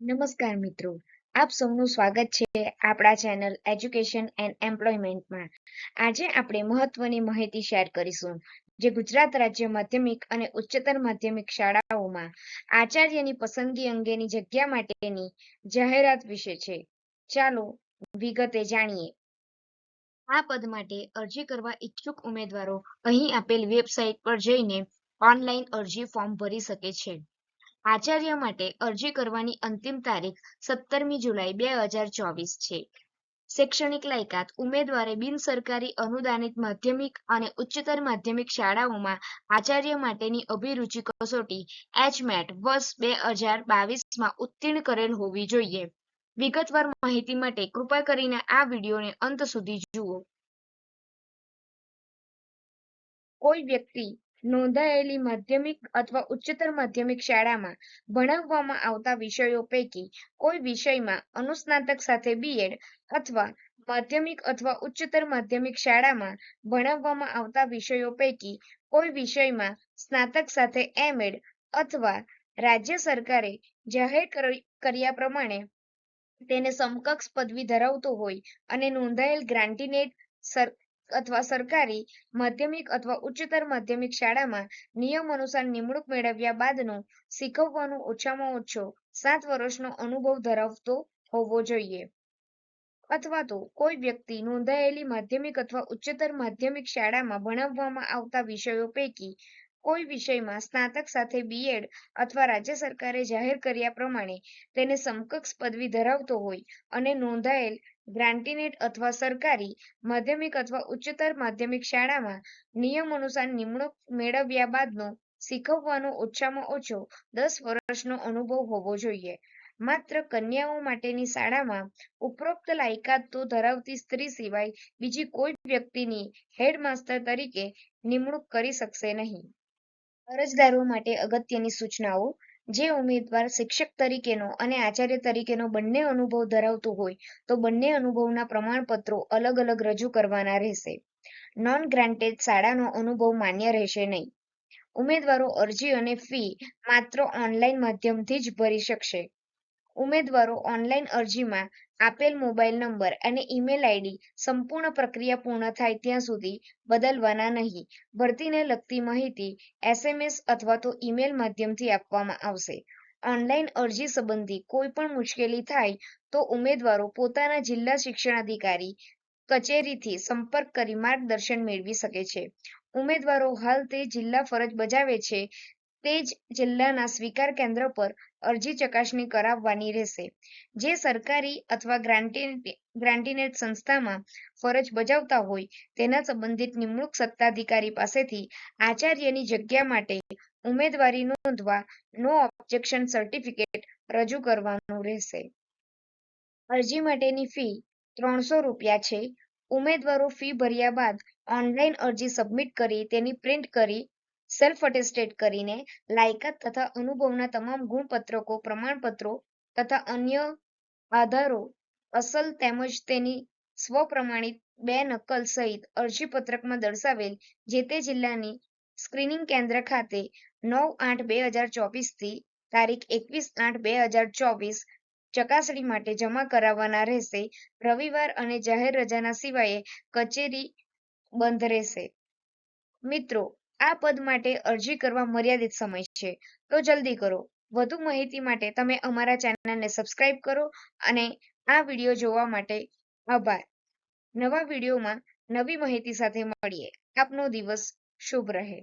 નમસ્કાર મિત્રો, આપ સૌનું સ્વાગત છે આપણા ચેનલ એજ્યુકેશન એન્ડ એમ્પ્લોયમેન્ટમાં આજે આપણે મહત્વની માહિતી શેર કરીશું, જે ગુજરાત રાજ્ય માધ્યમિક અને ઉચ્ચતર માધ્યમિક શાળાઓમાં આચાર્યની પસંદગી અંગેની જગ્યા માટેની જાહેરાત વિશે છે. ચાલો, વિગતે જાણીએ. આ પદ માટે અરજી કરવા ઈચ્છુક ઉમેદવારો અહીં આપેલ વેબસાઇટ પર જઈને ઓનલાઈન અરજી ફોર્મ ભરી શકે છે. આચાર્ય માટે અરજી કરવાની અંતિમ તારીખ સત્તરમી જુલાઈ બે હજાર ચોવીસ છે. શૈક્ષણિક લાયકાત ઉમેદવારે બિનસરકારી અનુદાનિત માધ્યમિક અને ઉચ્ચતર માધ્યમિક શાળાઓમાં આચાર્ય માટેની અભિરુચિ કસોટી એચમેટ વર્ષ બે હજાર બાવીસમાં ઉત્તીર્ણ કરેલ હોવી જોઈએ. વિગતવાર માહિતી માટે કૃપા કરીને આ વિડીયોને અંત સુધી જુઓ. કોઈ વ્યક્તિ નોંધાયેલી માધ્યમિક અથવા ઉચ્ચતર માધ્યમિક શાળામાં ભણાવવામાં આવતા વિષયો પૈકી કોઈ વિષયમાં અનુસ્નાતક સાથે બીએડ અથવા માધ્યમિક અથવા ઉચ્ચતર માધ્યમિક શાળામાં ભણાવવામાં આવતા વિષયો પૈકી કોઈ વિષયમાં સ્નાતક સાથે એમએડ અથવા રાજ્ય સરકારે જાહેર કરી- કર્યા પ્રમાણે તેને સમકક્ષ પદવી ધરાવતો હોય અને નોંધાયેલ ગ્રાન્ટીનેટ સર અથવા સરકારી, માધ્યમિક અથવા ઉચ્ચતર માધ્યમિક શાળામાં નિયમ અનુસાર નિમણૂક મેળવ્યા બાદનો શીખવવાનો ઓછામાં ઓછો સાત વર્ષનો અનુભવ ધરાવતો હોવો જોઈએ. અથવા તો કોઈ વ્યક્તિ નોંધાયેલી માધ્યમિક અથવા ઉચ્ચતર માધ્યમિક શાળામાં ભણાવવામાં આવતા વિષયો પૈકી કોઈ વિષયમાં સ્નાતક સાથે બીએડ અથવા રાજ્ય સરકારે જાહેર કર્યા પ્રમાણે તેને સમકક્ષ પદવી ધરાવતો હોય અને નોંધાયેલ ગ્રાન્ટીનેટ અથવા સરકારી માધ્યમિક અથવા ઉચ્ચતર માધ્યમિક શાળામાં નિયમ અનુસાર નિમણૂક મેળવ્યા બાદનો શીખવવાનો ઓછામાં ઓછો દસ વર્ષનો અનુભવ હોવો જોઈએ. માત્ર કન્યાઓ માટેની શાળામાં ઉપરોક્ત લાયકાત તો ધરાવતી સ્ત્રી સિવાય બીજી કોઈ વ્યક્તિની હેડમાસ્ટર તરીકે નિમણૂક કરી શકશે નહીં. અરજદારો માટે અગત્યની સૂચનાઓ, જે ઉમેદવાર શિક્ષક તરીકેનો અને આચાર્ય તરીકેનો બંને અનુભવ ધરાવતો હોય, તો બંને અનુભવના પ્રમાણપત્રો અલગ અલગ રજૂ કરવાના રહેશે. નોન ગ્રાન્ટેડ શાળાનો અનુભવ માન્ય રહેશે નહીં. ઉમેદવારો અરજી અને ફી માત્ર ઓનલાઈન માધ્યમથી જ ભરી શકશે. ઉમેદવારો ઓનલાઈન અરજીમાં આપેલ મોબાઈલ નંબર અને ઈમેલ આઈડી સંપૂર્ણ પ્રક્રિયા પૂર્ણ થાય ત્યાં સુધી બદલવાના નહીં. ભરતીને લગતી માહિતી એસએમએસ અથવા તો ઈમેલ માધ્યમથી આપવામાં આવશે. ઓનલાઈન અરજી સંબંધી કોઈ પણ મુશ્કેલી થાય તો ઉમેદવારો પોતાના જિલ્લા શિક્ષણાધિકારી કચેરીથી સંપર્ક કરી માર્ગદર્શન મેળવી શકે છે. ઉમેદવારો હાલ તે જિલ્લા ફરજ બજાવે છે. તે જ જિલ્લાના સ્વીકાર કેન્દ્ર પર અરજી ચકાસણી કરાવવાની રહેશે. જે સરકારી અથવા ગ્રાન્ટી, ગ્રાન્ટીનેટ સંસ્થામાં ફરજ બજાવતા હોય, તેના સંબંધિત નિમણૂક સત્તાધિકારી પાસેથી આચાર્યની જગ્યા માટે ઉમેદવારી નોંધવા નો ઓબ્જેક્શન સર્ટિફિકેટ રજૂ કરવાનું રહેશે. અરજી માટેની ફી ત્રણસો રૂપિયા છે. ઉમેદવારો ફી ભર્યા બાદ ઓનલાઈન અરજી સબમિટ કરી તેની પ્રિન્ટ કરી સેલ્ફ અટેસ્ટેડ કરીને લાયકાત તથા અનુભવના તમામ ગુણપત્રકો, પ્રમાણપત્રો તથા અન્ય આધારો, અસલ તેમજ તેની સ્વપ્રમાણિત બે નકલ સહિત અરજીપત્રકમાં દર્શાવેલ જે તે જિલ્લાની સ્ક્રીનિંગ કેન્દ્ર ખાતે નવ આઠ બે હજાર ચોવીસથી તારીખ એકવીસ આઠ બે હજાર ચોવીસ ચકાસણી માટે જમા કરાવવાના રહેશે. રવિવાર અને જાહેર રજાના સિવાય કચેરી બંધ રહેશે. મિત્રો આ પદ માટે અરજી કરવા મર્યાદિત સમય છે. તો જલ્દી કરો. વધુ માહિતી માટે તમે અમારા ચેનલને સબસ્ક્રાઇબ કરો અને આ વીડિયો જોવા માટે આભાર. નવા વિડીયોમાં નવી માહિતી સાથે મળીએ. આપનો દિવસ શુભ રહે.